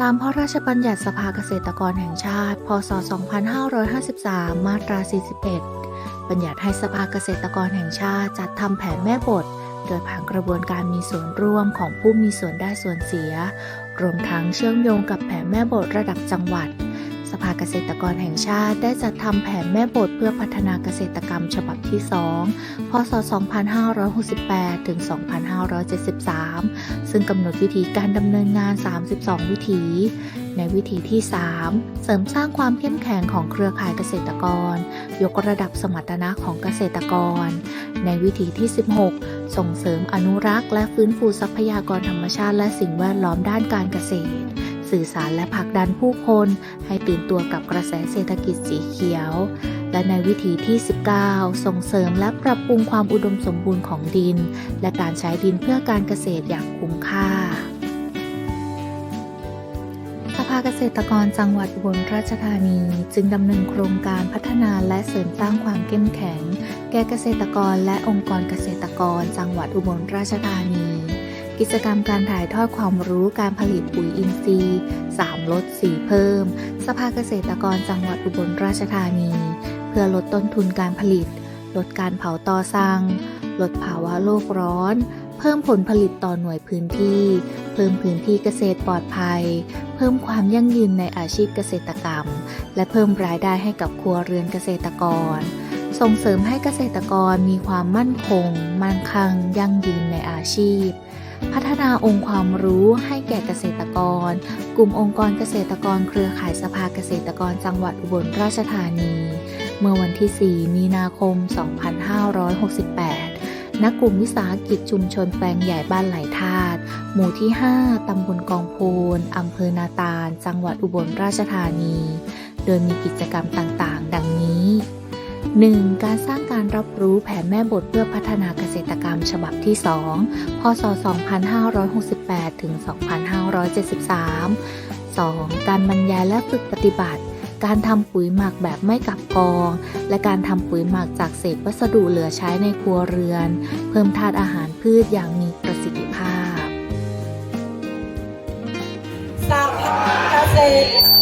ตามพระราชบัญญัติสภาเกษตรกรแห่งชาติ พศ 2553 มาตรา 41 บัญญัติให้สภาเกษตรกรแห่งชาติจัดทำแผนแม่บท โดยผ่านกระบวนการมีส่วนร่วมของผู้มีส่วนได้ส่วนเสีย รวมทั้งเชื่อมโยงกับแผนแม่บทระดับจังหวัด สภาเกษตรกรแห่งชาติได้จัดทำแผนแม่บทเพื่อพัฒนาเกษตรกรรมฉบับที่ 2 พศ 2568 ถึง 2573 ซึ่งกำหนดวิธีการดำเนินงาน 32 วิธีในวิธีที่ 3 เสริมสร้างความเข้มแข็งของเครือข่ายเกษตรกร ยกระดับสมรรถนะของเกษตรกร ในวิธีที่ 16 ส่งเสริมอนุรักษ์และฟื้นฟูทรัพยากรธรรมชาติและสิ่งแวดล้อมด้านการเกษตร สื่อสารและผลักดันผู้คน ให้ตื่นตัวกับกระแสเศรษฐกิจสีเขียว และในวิธีที่ 19 ส่งเสริมและปรับปรุงความอุดมสมบูรณ์ของดิน และการใช้ดินเพื่อการเกษตรอย่างคุ้มค่าสภาเกษตรกรจังหวัดอุบลราชธานี จึงดำเนินโครงการพัฒนาและเสริมสร้างความเข้มแข็ง แก่เกษตรกรและองค์กรเกษตรกรจังหวัดอุบลราชธานี กิจกรรมการถ่ายทอดความรู้การผลิตปุ๋ยอินทรีย์3ลด4เพิ่ม สภาเกษตรกรจังหวัดอุบลราชธานี เพื่อลดต้นทุนการผลิต ลดการเผาต่อสั่งลดภาวะโลกร้อน เพิ่มผลผลิตต่อหน่วยพื้นที่ เพิ่มพื้นที่เกษตรปลอดภัย เพิ่มความยั่งยืนในอาชีพเกษตรกรรม และเพิ่มรายได้ให้กับครัวเรือนเกษตรกรส่งเสริมให้เกษตรกรมีความมั่นคง มั่นคงยั่งยืนในอาชีพ พัฒนาองค์ความรู้ให้แก่เกษตรกร กลุ่มองค์กรเกษตรกรเครือข่ายสภาเกษตรกรจังหวัดอุบลราชธานี เมื่อวันที่ 4 มีนาคม 2568 ณ กลุ่มวิสาหกิจชุมชนแปลงใหญ่บ้านไหลธาตุ หมู่ที่ 5 ตำบลกองโพนอำเภอนาตาล จังหวัดอุบลราชธานี โดยมีกิจกรรมต่างๆ ดังนี้ 1. การสร้างการรับรู้แผนแม่บทเพื่อพัฒนาเกษตรกรรมฉบับที่ 2 พศ 2568 ถึง 2573 2. การบรรยายและฝึกปฏิบัติ การทำปุ๋ยหมักแบบไม่กลับกอง และการทำปุ๋ยหมักจากเศษวัสดุเหลือใช้ในครัวเรือน เพิ่มธาตุอาหารพืชอย่างมีประสิทธิภาพสภาเกษตร